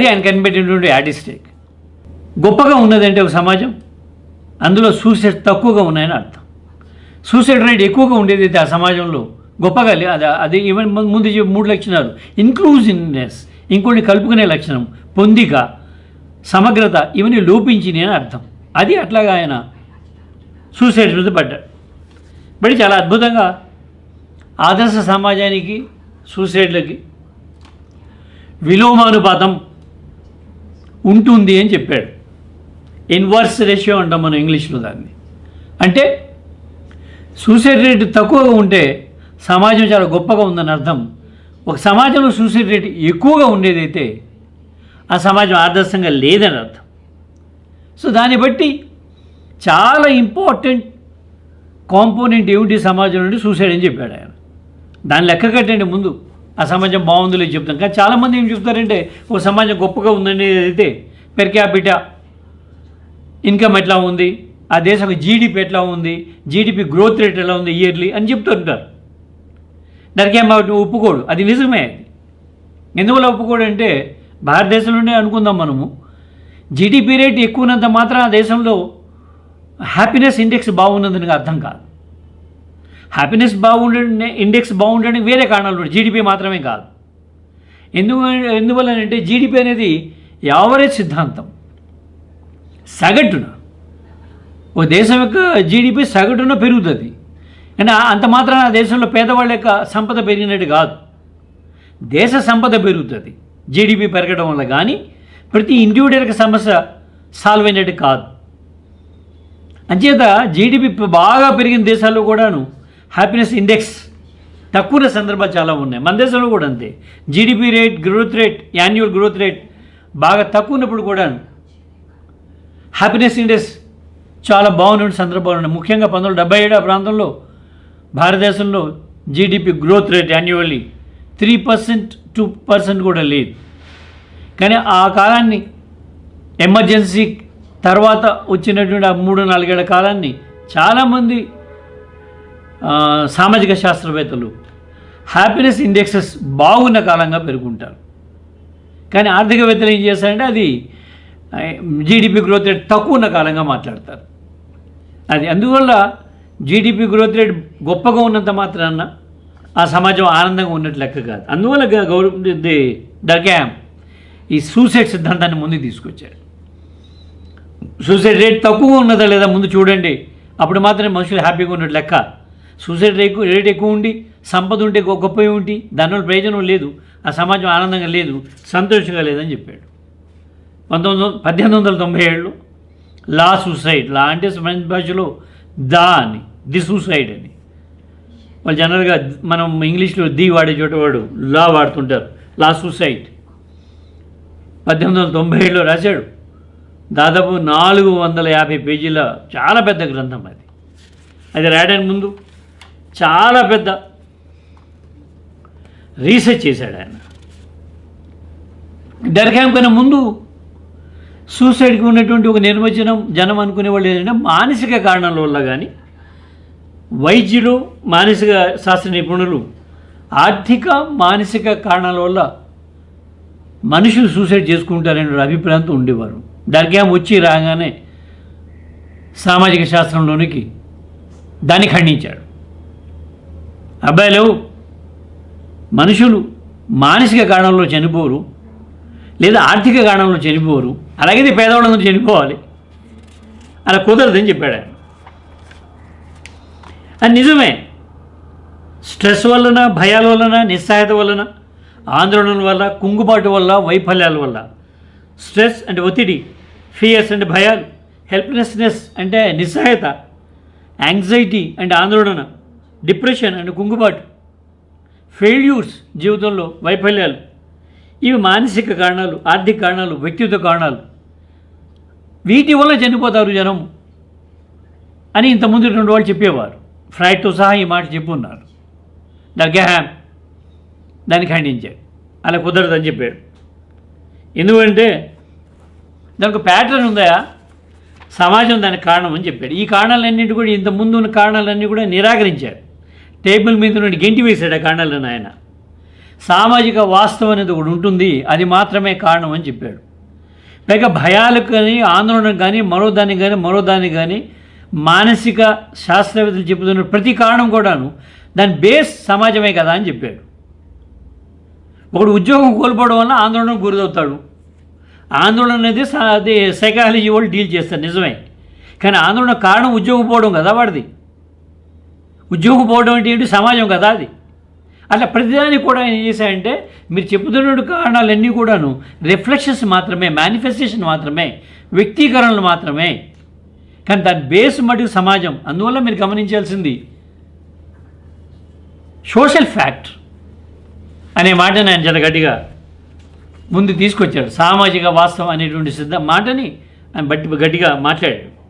అది ఆయన కనిపెట్టినటువంటి యాటిస్టిక్ గొప్పగా ఉన్నదంటే ఒక సమాజం అందులో సూసైడ్ తక్కువగా ఉన్నాయని అర్థం. సూసైడ్ రేట్ ఎక్కువగా ఉండేది అయితే ఆ సమాజంలో గొప్పగా అది అది ఈవెన్ ముందు మూడు లక్షణాలు. ఇన్క్లూజివ్నెస్ ఇంకొన్ని కలుపుకునే లక్షణం పొందిక సమగ్రత ఇవన్నీ లోపించినాయి అని అర్థం. అది అట్లాగా ఆయన సూసైడ్ మీద పడ్డాడు. బట్ చాలా అద్భుతంగా ఆదర్శ సమాజానికి సూసైడ్లకి విలోమానుపాతం ఉంటుంది అని చెప్పాడు. ఇన్వర్స్ రేషియో అంటాం మనం ఇంగ్లీష్లో దాన్ని. అంటే సూసైడ్ రేట్ తక్కువగా ఉంటే సమాజం చాలా గొప్పగా ఉందని అర్థం. ఒక సమాజంలో సూసైడ్ రేట్ ఎక్కువగా ఉండేదైతే ఆ సమాజం ఆదర్శంగా లేదని అర్థం. సో దాన్ని బట్టి చాలా ఇంపార్టెంట్ కాంపోనెంట్ ఏమిటి సమాజం నుండి సూసైడ్ అని చెప్పాడు ఆయన. దాన్ని లెక్క కట్టండి ముందు. ఆ సమాజం బాగుందో చెప్తాం. కానీ చాలామంది ఏం చెప్తారంటే ఓ సమాజం గొప్పగా ఉందని అయితే పెర్ క్యాపిటా ఇన్కమ్ ఎట్లా ఉంది? ఆ దేశం జీడిపి ఎట్లా ఉంది? జీడిపి గ్రోత్ రేట్ ఎలా ఉంది ఇయర్లీ అని చెప్తుంటారు. ఉంటారు ఏం ఒప్పుకోడు. అది నిజమే ఎందువల్ల ఒప్పుకోడు అంటే భారతదేశంలోనే అనుకుందాం మనము. జీడిపి రేట్ ఎక్కువనంత మాత్రం ఆ దేశంలో హ్యాపీనెస్ ఇండెక్స్ బాగున్నదని అర్థం కాదు. హ్యాపీనెస్ బాగుండే ఇండెక్స్ బాగుండడానికి వేరే కారణాలు ఉంటాయి జీడిపి మాత్రమే కాదు. ఎందుకు ఎందువల్లనంటే జీడిపి అనేది యావరేజ్ సిద్ధాంతం. సగటున. ఓ దేశం యొక్క జీడిపి సగటున పెరుగుతుంది. కానీ అంత మాత్రం ఆ దేశంలో పేదవాళ్ళ యొక్క సంపద పెరిగినట్టు కాదు. దేశ సంపద పెరుగుతుంది. జీడిపి పెరగడం వల్ల కానీ ప్రతి ఇండివిజువల్కి సమస్య సాల్వ్ అయినట్టు కాదు. అంచేత జీడిపి బాగా పెరిగిన దేశాల్లో కూడాను హ్యాపీనెస్ ఇండెక్స్ తక్కువ సందర్భాలు చాలా ఉన్నాయి. మన దేశంలో కూడా అంతే. GDP rate growth rate annual growth rate బాగా తక్కువ ఉన్నప్పుడు కూడా హ్యాపీనెస్ ఇండెక్స్ చాలా బాగున్న సందర్భాలు ఉన్నాయి. ముఖ్యంగా పంతొమ్మిది డెబ్బై ఏడు ఆ ప్రాంతంలో భారతదేశంలో GDP growth rate annually three percent two percent కూడా లేదు. కానీ ఆ కాలాన్ని ఎమర్జెన్సీ తర్వాత వచ్చినటువంటి ఆ మూడు నాలుగేళ్ళ కాలాన్ని చాలామంది సామాజిక శాస్త్రవేత్తలు. హ్యాపీనెస్ ఇండెక్సెస్ బాగున్న కాలంగా పెరుగుంటారు. కానీ ఆర్థికవేత్తలు ఏం చేస్తారంటే అది జీడిపి గ్రోత్ రేట్ తక్కువ ఉన్న కాలంగా మాట్లాడతారు. అది అందువల్ల జీడిపి గ్రోత్ రేట్ గొప్పగా ఉన్నంత మాత్రాన ఆ సమాజం ఆనందంగా ఉన్నట్టు లెక్క కాదు. అందువల్ల గౌరవ ది ఈ సూసైడ్ సిద్ధాంతాన్ని ముందుకు తీసుకొచ్చాడు సూసైడ్ రేట్ తక్కువ ఉన్నదా లేదా ముందు చూడండి. అప్పుడు మాత్రమే మనుషులు హ్యాపీగా ఉన్నట్టు లెక్క. సూసైడ్ ఎక్కువ రేట్ ఎక్కువ ఉండి సంపద ఉంటే గొ- గొప్ప ఉండి దానివల్ల ప్రయోజనం లేదు ఆ సమాజం ఆనందంగా లేదు సంతోషంగా లేదని చెప్పాడు. పంతొమ్మిది వందల పద్దెనిమిది వందల తొంభై ఏడులో లా సూసైడ్ లా అంటే ఫ్రెంచ్ భాషలో దా అని ది సూసైడ్ అని. వాళ్ళు జనరల్గా మనం ఇంగ్లీష్లో ది వాడే చోట వాడు లా వాడుతుంటారు లా సూసైడ్. పద్దెనిమిది వందల తొంభై ఏడులో రాశాడు. దాదాపు నాలుగు వందల యాభై పేజీల చాలా పెద్ద గ్రంథం అది. అది రాయడానికి ముందు చాలా పెద్ద రీసెర్చ్ చేశాడు ఆయన. డర్క్యామ్ కన్నా ముందు సూసైడ్కి ఉన్నటువంటి ఒక నిర్వచనం జనం అనుకునే వాళ్ళు ఏంటంటే మానసిక కారణాల వల్ల కానీ వైద్యులు మానసిక శాస్త్ర నిపుణులు ఆర్థిక మానసిక కారణాల వల్ల మనుషులు సూసైడ్ చేసుకుంటారనే అభిప్రాయంతో ఉండేవారు. డర్గ్యామ్ వచ్చి రాగానే సామాజిక శాస్త్రంలోనికి దాన్ని ఖండించాడు. అబ్బాయిలు మనుషులు మానసిక కారణంలో చనిపోరు లేదా ఆర్థిక కారణంలో చనిపోరు అలాగే పేదవాళ్ళందరూ చనిపోవాలి. అలా కుదరదని చెప్పాడు ఆయన. అది నిజమే. స్ట్రెస్ వలన భయాల వలన నిస్సహాయత వలన ఆందోళనల వల్ల కుంగుబాటు వల్ల వైఫల్యాల వల్ల. స్ట్రెస్ అంటే ఒత్తిడి ఫియర్స్ అంటే భయాలు హెల్ప్లెస్నెస్ అంటే నిస్సహాయత యాంగ్జైటీ అంటే ఆందోళన. డిప్రెషన్ అండ్ కుంగుబాటు ఫెయిల్యూర్స్ జీవితంలో వైఫల్యాలు. ఇవి మానసిక కారణాలు ఆర్థిక కారణాలు వ్యక్తిత్వ కారణాలు. వీటి వల్ల చనిపోతారు జనం అని ఇంతకుముందు రెండు వాళ్ళు చెప్పేవారు. ఫ్రైట్తో సహా ఈ మాట చెప్పున్నారు. దగ్గహ్యామ్ దాన్ని ఖండించాడు అలా కుదరదని చెప్పాడు. ఎందుకంటే దానికి ప్యాటర్న్ ఉందా? సమాజం దానికి కారణం అని చెప్పాడు. ఈ కారణాలన్నింటి కూడా ఇంత ముందు ఉన్న కారణాలన్నీ కూడా నిరాకరించాడు టేబుల్ మీద నుండి గెంటి వేశాడు ఆ కారణాలను ఆయన సామాజిక వాస్తవం అనేది ఒకటి ఉంటుంది అది మాత్రమే కారణం అని చెప్పాడు. పైగా భయాలకు కానీ ఆందోళనకు కానీ మరో దానికి కానీ మరో దానికి కానీ మానసిక శాస్త్రవేత్తలు చెబుతున్న ప్రతి కారణం కూడాను దాని బేస్ సమాజమే కదా అని చెప్పాడు. ఒకడు ఉద్యోగం కోల్పోవడం వల్ల ఆందోళనకు గురిదవుతాడు ఆందోళన అనేది సైకాలజీ వాళ్ళు డీల్ చేస్తారు నిజమే. కానీ ఆందోళన కారణం ఉద్యోగం పోవడం కదా వాడిది. ఉద్యోగం పోవడం అంటే ఏంటి? సమాజం కదా అది. అట్లా ప్రతిదానికి కూడా ఆయన ఏం చేశాయంటే మీరు చెబుతున్న కారణాలన్నీ కూడాను రిఫ్లెక్షన్స్ మాత్రమే మేనిఫెస్టేషన్ మాత్రమే వ్యక్తీకరణలు మాత్రమే. కానీ దాని బేస్ మటుకు సమాజం. అందువల్ల మీరు గమనించాల్సింది సోషల్ ఫ్యాక్ట్ అనే మాటని ఆయన చాలా గట్టిగా ముందు తీసుకొచ్చాడు. సామాజిక వాస్తవం అనేటువంటి సిద్ధ మాటని ఆయన బట్టి గట్టిగా మాట్లాడాడు.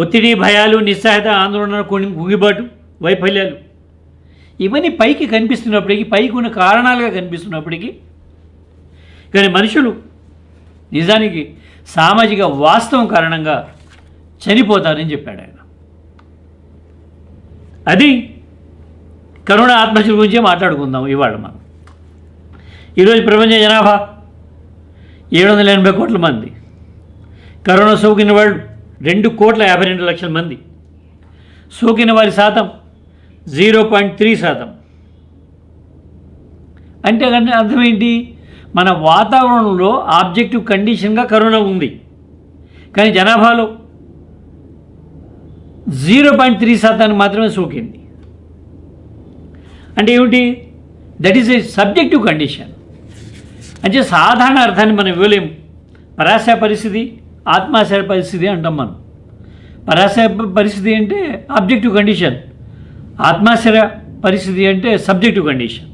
ఒత్తిడి భయాలు నిస్సహాయత ఆందోళన కొని గుగిబాటు వైఫల్యాలు. ఇవన్నీ పైకి కనిపిస్తున్నప్పటికీ పైకి ఉన్న కారణాలుగా కనిపిస్తున్నప్పటికీ కానీ మనుషులు నిజానికి సామాజిక వాస్తవం కారణంగా చనిపోతారని చెప్పాడు ఆయన. అది కరోనా ఆత్మహత్యల గురించే మాట్లాడుకుందాం ఇవాళ మనం. ఈరోజు ప్రపంచ జనాభా ఏడు వందల ఎనభై కోట్ల మంది. కరోనా సోకిన వాళ్ళు రెండు కోట్ల యాభై రెండు లక్షల మంది. సోకిన వారి శాతం జీరో పాయింట్ త్రీ శాతం. అంటే కానీ అర్థం ఏంటి? మన వాతావరణంలో ఆబ్జెక్టివ్ కండిషన్గా కరోనా ఉంది. కానీ జనాభాలో జీరో పాయింట్ త్రీ శాతానికి మాత్రమే సోకింది. అంటే ఏమిటి? That is a subjective condition అంటే సాధారణ అర్థాన్ని మనం ఇవ్వలేము. పరాశయ పరిస్థితి ఆత్మాశయ పరిస్థితి అంటాం మనం. పరాశయ పరిస్థితి అంటే ఆబ్జెక్టివ్ కండిషన్. ఆత్మాశ్రయ పరిస్థితి అంటే సబ్జెక్టివ్ కండిషన్.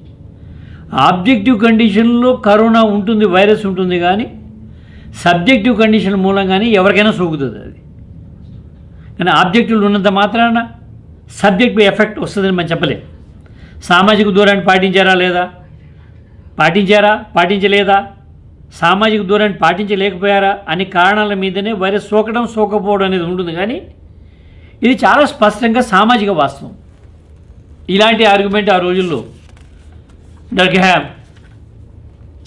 ఆబ్జెక్టివ్ కండిషన్లో కరోనా ఉంటుంది వైరస్ ఉంటుంది కానీ సబ్జెక్టివ్ కండిషన్ మూలంగానే ఎవరికైనా సోకుతుంది అది. కానీ ఆబ్జెక్టివ్లు ఉన్నంత మాత్రాన సబ్జెక్ట్ ఎఫెక్ట్ వస్తుందని మనం చెప్పలేం. సామాజిక దూరాన్ని పాటించారా లేదా? పాటించారా? పాటించలేదా? సామాజిక దూరాన్ని పాటించలేకపోయారా అనే కారణాల మీదనే వైరస్ సోకడం సోకపోవడం అనేది ఉంటుంది కానీ ఇది చాలా స్పష్టంగా సామాజిక వాస్తవం. ఇలాంటి ఆర్గ్యుమెంట్ ఆ రోజుల్లో డర్గ్హామ్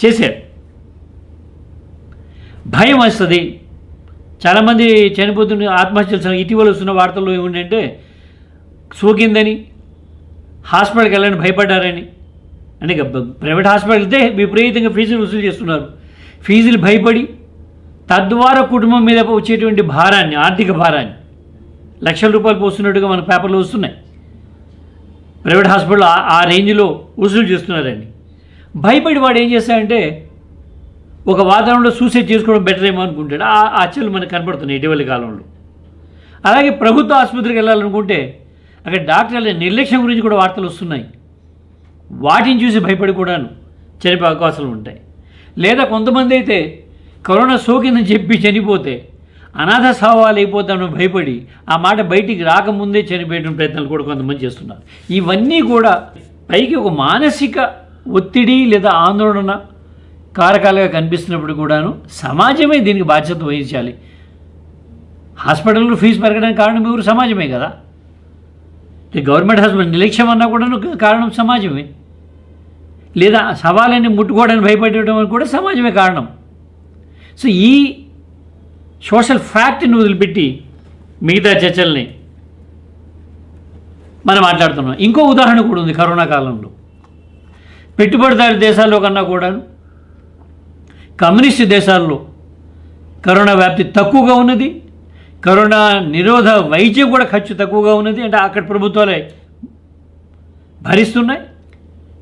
చేశారు. భయం వస్తుంది. చాలామంది చనిపోతున్న ఆత్మహత్యలు చేసిన ఇటీవల వస్తున్న వార్తల్లో ఏమిటంటే సోకిందని హాస్పిటల్కి వెళ్ళని భయపడ్డారని. అంటే ఇక ప్రైవేట్ హాస్పిటల్ వెళ్తే విపరీతంగా ఫీజులు వసూలు చేస్తున్నారు. ఫీజులు భయపడి తద్వారా కుటుంబం మీద వచ్చేటువంటి భారాన్ని ఆర్థిక భారాన్ని లక్షల రూపాయలు పోస్తున్నట్టుగా మన పేపర్లు వస్తున్నాయి. ప్రైవేట్ హాస్పిటల్ ఆ- రేంజ్లో వసూలు చేస్తున్నారండి. భయపడి వాడు ఏం చేస్తాడంటే ఒక వాతావరణంలో సూసైడ్ చేసుకోవడం బెటర్ ఏమో అనుకుంటాడు. ఆ ఆ చర్యలు మనకు కనబడుతున్నాయి ఇటీవలి కాలంలో. అలాగే ప్రభుత్వ ఆసుపత్రికి వెళ్ళాలనుకుంటే అక్కడ డాక్టర్ల నిర్లక్ష్యం గురించి కూడా వార్తలు వస్తున్నాయి. వాటిని చూసి భయపడి కూడాను చనిపోయే అవకాశాలు ఉంటాయి. లేదా కొంతమంది అయితే కరోనా సోకిందని చెప్పి చనిపోతే అనాథ సావాలు అయిపోతామని భయపడి ఆ మాట బయటికి రాకముందే చనిపోయడం ప్రయత్నాలు కూడా కొంతమంది చేస్తున్నారు. ఇవన్నీ కూడా పైకి ఒక మానసిక ఒత్తిడి లేదా ఆందోళన కారకాలుగా కనిపిస్తున్నప్పుడు కూడాను సమాజమే దీనికి బాధ్యత వహించాలి. హాస్పిటల్లో ఫీజు పెరగడానికి కారణం ఎవరు? సమాజమే కదా. ఈ గవర్నమెంట్ హాస్పిటల్ నిర్లక్ష్యం అన్నా కూడాను కారణం సమాజమే. లేదా సవాళ్ళని ముట్టుకోవడానికి భయపడటం అని కూడా సమాజమే కారణం. సో ఈ సోషల్ ఫ్యాక్ట్ని వదిలిపెట్టి మిగతా చర్చల్ని మనం మాట్లాడుతున్నాం. ఇంకో ఉదాహరణ కూడా ఉంది కరోనా కాలంలో. పెట్టుబడిదారి దేశాల్లో కన్నా కూడా కమ్యూనిస్ట్ దేశాల్లో కరోనా వ్యాప్తి తక్కువగా ఉన్నది. కరోనా నిరోధ వైద్యం కూడా ఖర్చు తక్కువగా ఉన్నది. అంటే అక్కడ ప్రభుత్వాలే భరిస్తున్నాయి.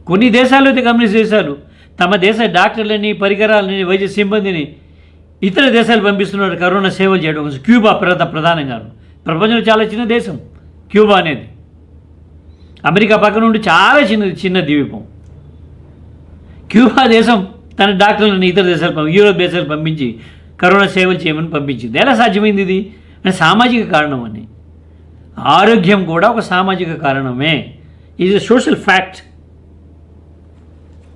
కొన్ని దేశాలు అయితే కమ్యూనిస్ట్ దేశాలు తమ దేశ డాక్టర్లని పరికరాలని వైద్య సిబ్బందిని ఇతర దేశాలు పంపిస్తున్నారు కరోనా సేవలు చేయడం కోసం క్యూబా ప్రధ ప్రధానంగాను ప్రపంచంలో చాలా చిన్న దేశం క్యూబా అనేది. అమెరికా పక్కన నుండి చాలా చిన్న చిన్న ద్వీపం. క్యూబా దేశం తన డాక్టర్లను ఇతర దేశాలు పంపి- యూరోప్ దేశాలు పంపించి కరోనా సేవలు చేయమని పంపించింది. ఎలా సాధ్యమైంది ఇది? అంటే సామాజిక కారణం అని. ఆరోగ్యం కూడా ఒక సామాజిక కారణమే. ఇది సోషల్ ఫ్యాక్ట్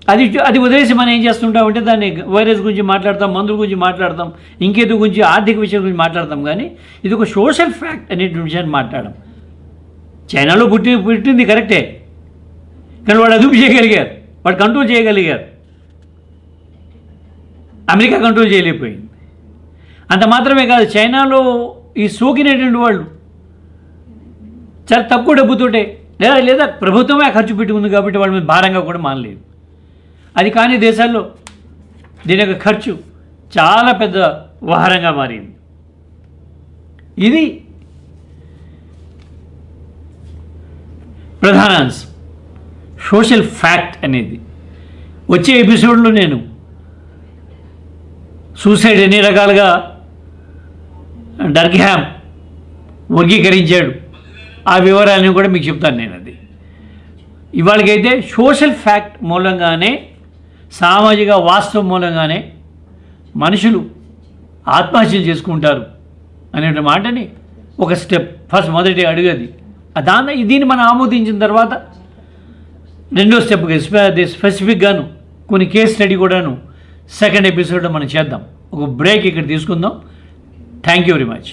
అది అది వదిలేసి మనం ఏం చేస్తుంటామంటే దాన్ని వైరస్ గురించి మాట్లాడతాం మందుల గురించి మాట్లాడతాం ఇంకేదో గురించి ఆర్థిక విషయం గురించి మాట్లాడతాం. కానీ ఇది ఒక సోషల్ ఫ్యాక్ట్ అనేటువంటి విషయాన్ని మాట్లాడడం. చైనాలో పుట్టి పుట్టింది కరెక్టే. కానీ వాడు అదుపు చేయగలిగారు. వాడు కంట్రోల్ చేయగలిగారు. అమెరికా కంట్రోల్ చేయలేకపోయింది. అంత మాత్రమే కాదు చైనాలో ఈ సోకినటువంటి వాళ్ళు చాలా తక్కువ డబ్బుతోటే లేదా లేదా ప్రభుత్వమే ఖర్చు పెట్టుకుంది కాబట్టి వాళ్ళ మీద భారంగా కూడా మానలేదు. అది కాని దేశాల్లో దీని యొక్క ఖర్చు చాలా పెద్ద వ్యవహారంగా మారింది. ఇది ప్రధాన అంశం. సోషల్ ఫ్యాక్ట్ అనేది. వచ్చే ఎపిసోడ్లో నేను సూసైడ్ ఎన్ని రకాలుగా డర్గ్హామ్ వర్గీకరించాడు ఆ వివరాలను కూడా మీకు చెప్తాను నేను అది ఇవాళకైతే సోషల్ ఫ్యాక్ట్ మూలంగానే సామాజిక వాస్తవం మూలంగానే మనుషులు ఆత్మహత్యలు చేసుకుంటారు అనే మాటని ఒక స్టెప్ ఫస్ట్ మొదటి అడుగది. దాని దీన్ని మనం ఆమోదించిన తర్వాత రెండో స్టెప్కి స్పెసిఫిక్గాను కొన్ని కేస్ స్టడీ కూడాను సెకండ్ ఎపిసోడ్లో మనం చేద్దాం. ఒక బ్రేక్ ఇక్కడ తీసుకుందాం. Thank you very much.